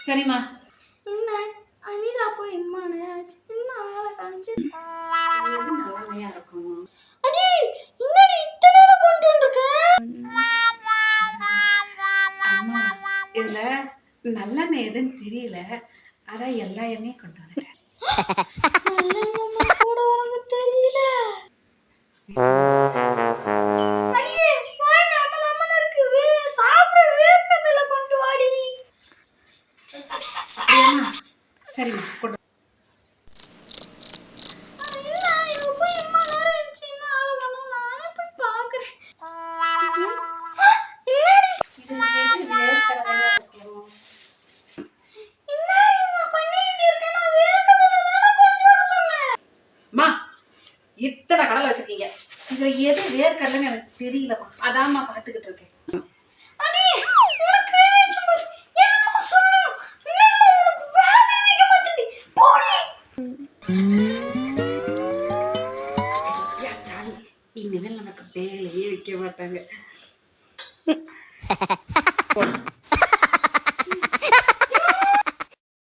சரிம்மா. என்ன? அனிதா போய் இம்மா நேரம் ஆச்சு என்ன ஆளை காமிச்சு. இருக்கும் அடி என்னடி இத்தனை கொண்டு வந்திருக்கேன் அம்மா இதுல நல்லெண்ணெய் எதுன்னு தெரியல. அதான் எல்லா எண்ணெயும் கொண்டு வந்துட்டேன் வர சொன்னேன் அம்மா இத்தனை கடலை வச்சிருக்கீங்க. இதுல எது வேர்க்கடலைன்னு எனக்கு தெரியலம்மா. அதான்மா பார்த்துக்கிட்டு இருக்கேன். ஐயா சாலி இனிமேல் நமக்கு வேலையே வைக்க மாட்டாங்க.